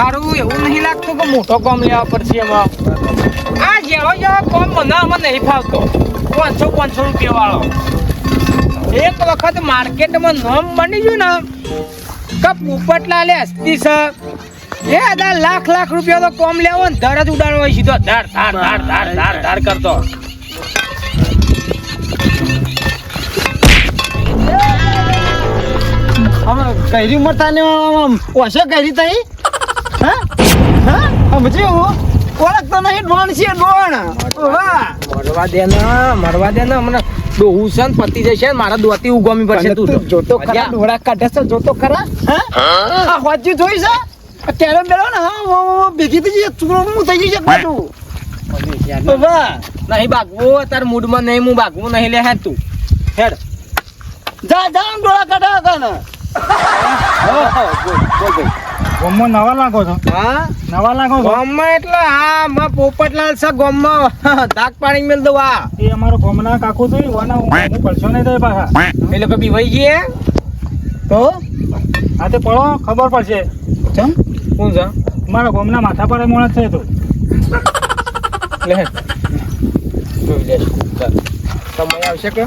સારું એવું નહીં લાગતું કે મોટો કોમ લેવા પડશે એમાં. આ જેવો જેવો કોમ મને આમાં નહીં ફાવતો. પાંચસો પાંચસો રૂપિયા વાળો. એક વખત માર્કેટમાં નામ બની ગયું ને, કે પોપટલાલે હસ્તી છે એ અદા લાખ લાખ રૂપિયા તો કોમ લેવો ને, ધર જ ઉડાડવો સીધો. ધાર ધાર ધાર ધાર ધાર ધાર કરતો. અમે કઈરી ઉંમર થાય આમ ઓછો કઈરી થઈ હા? હા? ઓળખતો નહીં ડોણ છે ડોણ. મરવા દે ને મરવા દે ને મને ડોહું છે ને પતી જશે ને મારા દોતી ઉગમી પડશે તું. જોતો ખરા ડોળા કાઢે છે જોતો ખરા? હા? આ હોજી જોઈ છે? આ ટેરો બેરો ને હા ભેગી થઈ જઈએ ચૂરો હું થઈ જશે પાછું વાહ. નહીં ભાગવું તાર મૂડમાં નહીં હું ભાગવું નહીં લે હે તું. હેડ. જા જા ડોળા કાઢા હતા ને ગોમમાં નવા લાગો છો? હા? નવા લાગો છો? ગામમાં એટલે હા માં પોપટલાલ છે ગામમાં દાગ પાણી મેલ દો આ. એ અમારો ગોમના કાકુ છે વાના હું પડશો નહીં તો પાછા. એ લોકો બીવાઈ ગયે? તો? હા તે પડો ખબર પડશે. ચમ? કોણ છે? મારા ગોમના માથા પર મોણસ છે તું. લે. જોઈ લેશું. આવશે કે?